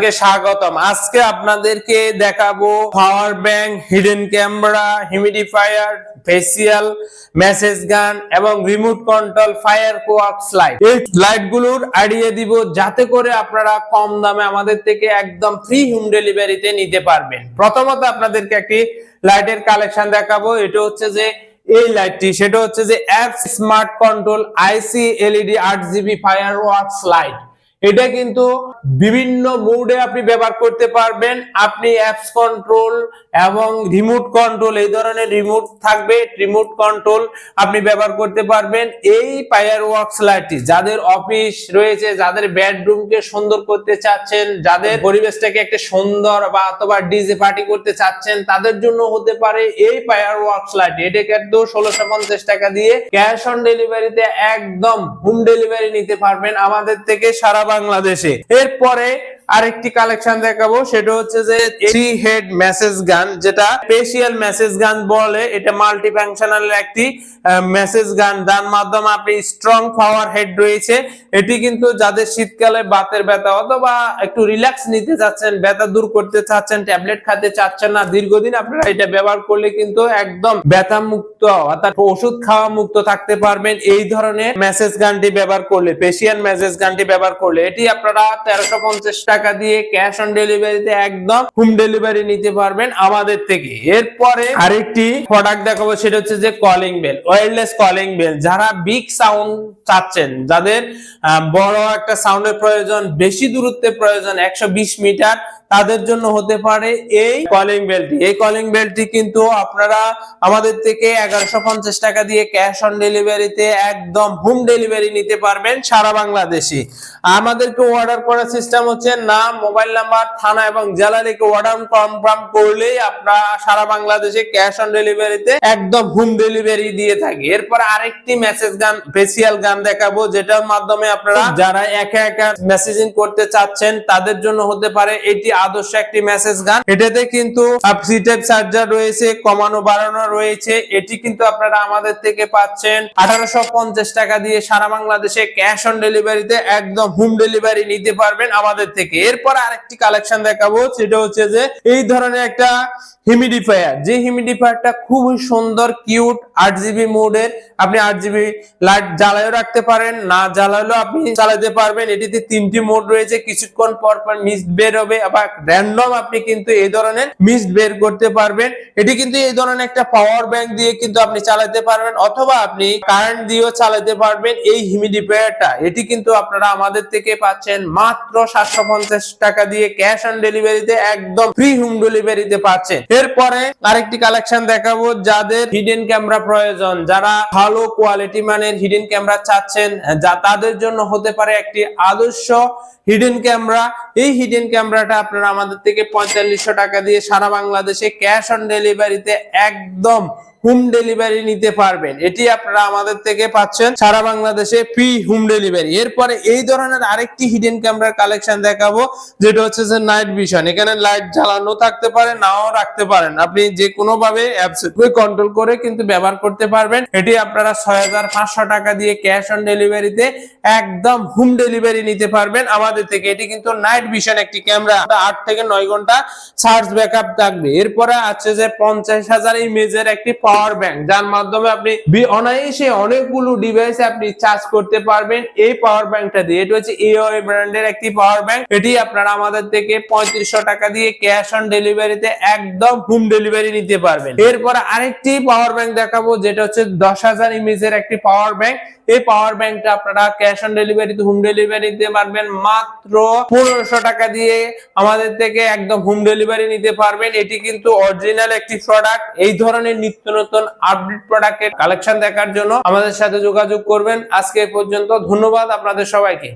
আপনাকে স্বাগতম। আজকে আপনাদেরকে দেখাবো power bank hidden camera humidifier facial massage gun এবং remote control fireworks light এই লাইটগুলোর আইডিয়া দিব যাতে করে আপনারা কম দামে আমাদের থেকে একদম ফ্রি হোম ডেলিভারিতে নিতে পারবেন। প্রথমত আপনাদেরকে একটি লাইটের কালেকশন দেখাবো। এটা হচ্ছে যে এই লাইটটি সেটা হচ্ছে যে app smart control IC LED আট জিবি ফায়ার ওয়ার্কস লাইট এটা কিন্তু বিভিন্ন মুডে আপনি ব্যবহার করতে পারবেন। আপনি অ্যাপস কন্ট্রোল এবং রিমোট কন্ট্রোল এই ধরনের রিমোট থাকবে রিমোট কন্ট্রোল আপনি ব্যবহার করতে পারবেন। এই ফায়ার ওয়ার্কস লাইটটি যাদের অফিস রয়েছে, যাদের বেডরুমকে সুন্দর করতে চাচ্ছেন, যাদের পরিবেশটাকে একটা সুন্দর বা অথবা ডিজে পার্টি করতে চাচ্ছেন, তাদের জন্য হতে পারে এই ফায়ার ওয়ার্কস লাইট এটা কিন্তু ষোলোশো পঞ্চাশ টাকা দিয়ে ক্যাশ অন ডেলিভারিতে একদম হোম ডেলিভারি নিতে পারবেন আমাদের থেকে সারা বাংলাদেশে। এরপরে আরেকটি কালেকশন দেখাবো, সেটা হচ্ছে যে থ্রি হেড মেসেজ গান যেটা স্পেশাল মেসেজ গান বলে। এটা মাল্টি ফাংশনাল একটি মেসেজ গান যার মাধ্যমে আপনি স্ট্রং পাওয়ার হেড রয়েছে। এটি কিন্তু যাদের শীতকালে বাতের ব্যথা অথবা একটু রিল্যাক্স নিতে চাচ্ছেন, ব্যথা দূর করতে চাচ্ছেন ট্যাবলেট খেতে চাচ্ছেন না, দীর্ঘদিন আপনারা এটা ব্যবহার করলে কিন্তু একদম ব্যথা মুক্ত, অর্থাৎ ওষুধ খাওয়া মুক্ত থাকতে পারবেন। এই ধরনের মেসেজ গানটি ব্যবহার করলে পেশিয়ান মেসেজ গানটি ব্যবহার করলে, এটি আপনারা তেরোশো পঞ্চাশ টাকা দিয়ে ক্যাশ অন ডেলিভারিতে একদম হোম ডেলিভারি নিতে পারবেন আমাদের থেকে। এরপরে আরেকটি প্রোডাক্ট দেখাবো, সেটা হচ্ছে যে calling bell wireless calling bell যারা বিগ সাউন্ড চাচ্ছেন, যাদের বড় একটা সাউন্ডের প্রয়োজন, বেশি দূরত্বের প্রয়োজন, একশো মিটার, তাদের জন্য হতে পারে এই কলিং বেলটি এই কলিং বেলটি কিন্তু আপনারা আমাদের থেকে এগারোশো পঞ্চাশ টাকা দিয়ে ক্যাশ অন ডেলিভারিতে একদম হোম ডেলিভারি নিতে পারবেন সারা বাংলাদেশে। আমাদেরকে অর্ডার করার সিস্টেম হচ্ছে নাম, মোবাইল নাম্বার, থানা এবং জেলা লিখে অর্ডার কনফার্ম করলেই আপনারা সারা বাংলাদেশে ক্যাশ অন ডেলিভারিতে একদম হোম ডেলিভারি দিয়ে থাকি। এরপর আরেকটি মেসেজ গান ফেসিয়াল গান দেখাবো, যেটার মাধ্যমে আপনারা যারা একা একা মেসেজিং করতে চাচ্ছেন, তাদের জন্য হতে পারে এটি আদর্শ একটি মেসেজ গান। এটাতে কিন্তু টাইপ চার্জার রয়েছে, কমানো বাড়ানো রয়েছে, এটি কিন্তু আপনারা আমাদের থেকে পাচ্ছেন আঠারোশো পঞ্চাশ টাকা দিয়ে সারা বাংলাদেশে ক্যাশ অন ডেলিভারিতে একদম হোম ডেলিভারি নিতে পারবেন আমাদের থেকে। এরপর আরেকটি কালেকশন দেখাবো, সেটা হচ্ছে যে এই ধরনের একটা হিউমিডিফায়ার যে হিউমিডিফায়ারটা খুবই সুন্দর কিউট আট জিবি মোডের আপনি আট জিবি লাইট জ্বালায়ও রাখতে পারেন, না জ্বালালেও আপনি চালাতে পারবেন। এটিতে তিনটি মোড রয়েছে, কিছুক্ষণ পর পর মিস বের হবে, আবার র্যান্ডম আপনি কিন্তু এই ধরনের মিস বের করতে পারবেন। এটি কিন্তু এই ধরনের একটা পাওয়ার ব্যাংক দিয়ে কিন্তু আপনি চালাতে পারবেন, অথবা আপনি কারেন্ট দিয়েও চালাতে পারবেন এই হিউমিডিফায়ারটা এটি কিন্তু আপনারা আমাদের থেকে পাচ্ছেন মাত্র সাতশো পঞ্চাশ টাকা দিয়ে ক্যাশ অন ডেলিভারিতে একদম ফ্রি হোম ডেলিভারিতে পাচ্ছেন। এরপরে আরেকটি কালেকশন দেখাবো যাদের হিডেন ক্যামেরা প্রয়োজন। যারা ভালো কোয়ালিটি মানের হিডেন ক্যামেরা চাচ্ছেন, যা তাদের জন্য হতে পারে একটি আদর্শ হিডেন ক্যামেরা এই হিডেন ক্যামেরাটা আপনারা আমাদের থেকে পঁয়তাল্লিশশো টাকা দিয়ে সারা বাংলাদেশে ক্যাশ অন ডেলিভারিতে একদম হোম ডেলিভারি নিতে পারবেন। এটি আপনারা আমাদের থেকে পাচ্ছেন সারা বাংলাদেশে ফ্রি হোম ডেলিভারি এরপরে এই ধরনের আরেকটি হিডেন ক্যামেরার কালেকশন দেখাবো, যেটা হচ্ছে যে নাইট ভিশন এখানে লাইট জ্বালানো থাকতে পারে, নাও রাখতে পারেন। আপনি যে কোনো ভাবে অ্যাপস কন্ট্রোল করে কিন্তু ব্যবহার করতে পারবেন। এটি আপনারা ছয় হাজার পাঁচশো টাকা দিয়ে ক্যাশ অন ডেলিভারিতে একদম হোম ডেলিভারি নিতে পারবেন। আমাদের থেকে এটি কিন্তু নাইট ভিশন একটি ক্যামেরা আট থেকে নয় ঘণ্টা চার্জ ব্যাকআপ থাকবে। এরপরে আছে যে পঞ্চাশ হাজার ইমেজের একটি পাওয়ার ব্যাংক, যার মাধ্যমে আপনি অনায়াসে অনেকগুলো ডিভাইস আপনি চার্জ করতে পারবেন। এই পাওয়ার ব্যাংকটা দিয়ে, এটি হচ্ছে এওয়াই ব্র্যান্ডের একটি পাওয়ার ব্যাংক এটি আপনারা আমাদের থেকে পঁয়ত্রিশশো টাকা দিয়ে ক্যাশ অন ডেলিভারিতে একদম হোম ডেলিভারি নিতে পারবেন। এরপর আরেকটি পাওয়ার ব্যাংক দেখাবো, যেটা হচ্ছে দশ হাজার ইমেজের একটি পাওয়ার ব্যাংক এই পাওয়ার ব্যাংকটা আপনারা ক্যাশ অন ডেলিভারিতে হোম ডেলিভারি দিতে পারবেন। মাত্র পনেরোশো টাকা দিয়ে আমাদের থেকে একদম হোম ডেলিভারি নিতে পারবেন। এটি কিন্তু অরিজিনাল একটি প্রোডাক্ট এই ধরনের নিত্য নতুন আপডেট প্রোডাক্টের কালেকশন দেখার জন্য আমাদের সাথে যোগাযোগ করবেন। আজকে পর্যন্ত ধন্যবাদ আপনাদের সবাইকে।